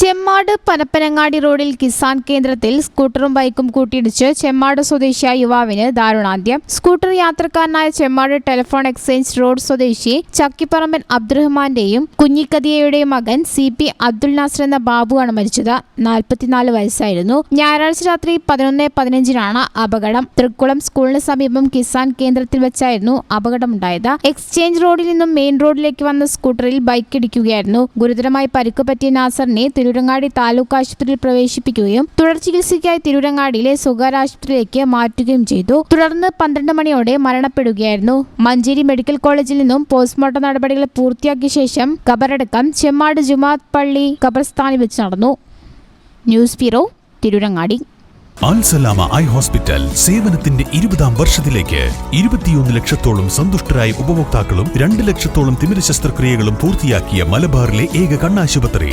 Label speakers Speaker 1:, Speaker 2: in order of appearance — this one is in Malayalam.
Speaker 1: ചെമ്മാട് പനപ്പനങ്ങാടി റോഡിൽ കിസാൻ കേന്ദ്രത്തിൽ സ്കൂട്ടറും ബൈക്കും കൂട്ടിയിടിച്ച് ചെമ്മാട് സ്വദേശിയായ യുവാവിന് ദാരുണാന്ത്യം. സ്കൂട്ടർ യാത്രക്കാരനായ ചെമ്മാട് ടെലിഫോൺ എക്സ്ചേഞ്ച് റോഡ് സ്വദേശി ചക്കിപ്പറമ്പൻ അബ്ദുറഹ്മാന്റെയും കുഞ്ഞിക്കതിയയുടെയും മകൻ സി പി അബ്ദുൽ നാസർ എന്ന ബാബുവാണ് മരിച്ചത്. നാൽപ്പത്തിനാല് വയസ്സായിരുന്നു. ഞായറാഴ്ച രാത്രി പതിനൊന്ന് പതിനഞ്ചിനാണ് അപകടം. തൃക്കുളം സ്കൂളിന് സമീപം കിസാൻ കേന്ദ്രത്തിൽ വെച്ചായിരുന്നു അപകടമുണ്ടായത്. എക്സ്ചേഞ്ച് റോഡിൽ നിന്നും മെയിൻ റോഡിലേക്ക് വന്ന സ്കൂട്ടറിൽ ബൈക്ക് ഇടിക്കുകയായിരുന്നു. ഗുരുതരമായി പരിക്ക് പറ്റിയ നാസറിനെ തിരൂരങ്ങാടി താലൂക്ക് ആശുപത്രിയിൽ പ്രവേശിപ്പിക്കുകയും തുടർ ചികിത്സയ്ക്കായി തിരൂരങ്ങാടിയിലെ സ്വകാര്യ ആശുപത്രിയിലേക്ക് മാറ്റുകയും ചെയ്തു. തുടർന്ന് പന്ത്രണ്ട് മണിയോടെ മരണപ്പെടുകയായിരുന്നു. മഞ്ചേരി മെഡിക്കൽ കോളേജിൽ നിന്നും പോസ്റ്റ്മോർട്ടം നടപടികൾ പൂർത്തിയാക്കിയ ശേഷം ഖബറടക്കം ചെമ്മാട് ജുമാത്ത് പള്ളി ഖബർസ്ഥാനിൽ വെച്ച് നടന്നു. News bureau Tirurangadi.
Speaker 2: Al Salama eye hospital സേവനത്തിന്റെ ഇരുപതാം വർഷത്തിലേക്ക് ഇരുപത്തിയൊന്ന് ലക്ഷത്തോളം സന്തുഷ്ടരായ ഉപഭോക്താക്കളും രണ്ട് ലക്ഷത്തോളം തിമിര ശസ്ത്രക്രിയകളും പൂർത്തിയാക്കിയ മലബാറിലെ ഏക കണ്ണാശുപത്രി.